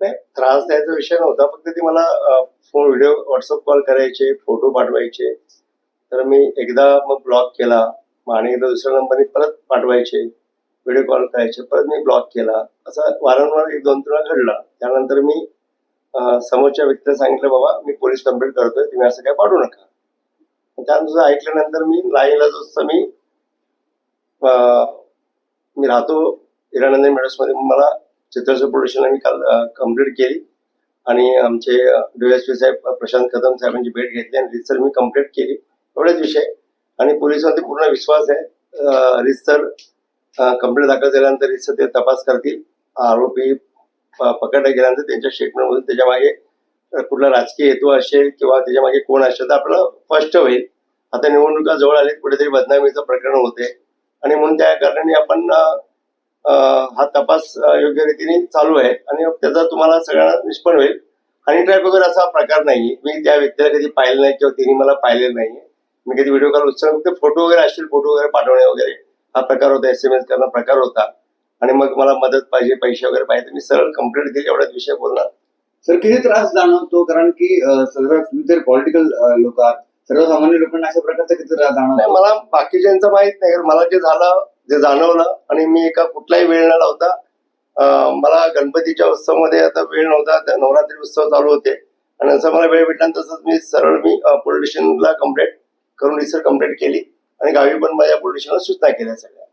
नाही त्रास द्यायचा विषय नव्हता फक्त ती मला फोन व्हिडिओ व्हॉट्सअप कॉल करायचे फोटो पाठवायचे. तर मी एकदा मग ब्लॉक केला आणि एकदा दुसऱ्या नंबरने परत पाठवायचे व्हिडिओ कॉल करायचे परत मी ब्लॉक केला. असा वारंवार एक दोन तीन वेळा घडला. त्यानंतर मी समोरच्या व्यक्तीला सांगितलं बाबा मी पोलीस कंप्लेंट करतोय तुम्ही असं काय पाठवू नका. त्यानुसार ऐकल्यानंतर मी लाईनला जसं मी मी राहतो हिरानंदन मेडर्समध्ये मला चित्रसर प्रोडक्शन आम्ही काल कंप्लीट केली. आणि आमचे डीएसपी साहेब प्रशांत कदम साहेबांची भेट घेतली आणि रिसर मी कंप्लीट केली. एवढेच विषय. आणि पोलिसांवरती पूर्ण विश्वास आहे. रिसर कंप्लेंट दाखल झाल्यानंतर रिसर ते तपास करतील. आरोपी पकडला पकडले गेल्यानंतर त्यांच्या स्टेटमेंटमधून त्याच्यामागे कुठला राजकीय हेतू असेल किंवा त्याच्यामागे कोण असेल तर आपल्याला स्पष्ट होईल. आता निवडणुका जवळ आली कुठेतरी बदनामीचं प्रकरण होते. आणि म्हणून त्या कारणाने आपण हा तपास योग्य रीतीने चालू आहे आणि त्याचा तुम्हाला सगळ्यांना निष्पन्न होईल. आणि ट्रॅप वगैरे असा प्रकार नाही मी त्या व्यक्तीला कधी पाहिलं नाही किंवा तिने मला पाहिलेलं नाही मी कधी व्हिडिओ कॉल उचल फक्त फोटो वगैरे असतील फोटो वगैरे पाठवणे वगैरे हा प्रकार होता. एस एम एस करणं प्रकार होता. आणि मग मला मदत पाहिजे पैसे वगैरे पाहिजे. मी सरळ कंप्लीट केली. एवढाच विषय बोलणार. सर किती त्रास जाणवतो? कारण की सर्व तुम्ही तर पॉलिटिकल लोक सर्वसामान्य लोकांना अशा प्रकारचा किती त्रास जाणवतो? मला बाकीच्यांचं माहीत नाही. कारण मला जे झालं जे जाणवलं आणि मी एका कुठलाही वेळ न लावता मला गणपतीच्या उत्सवामध्ये आता वेळ नव्हता त्या नवरात्री उत्सव चालू होते. आणि असं मला वेळ भेटला तसंच मी सरळ मी पोलीस स्टेशनला कंप्लेंट करून रिसर कंप्लेंट केली आणि गावी पण माझ्या पोलीस स्टेशनला सूचना केल्या सगळ्या.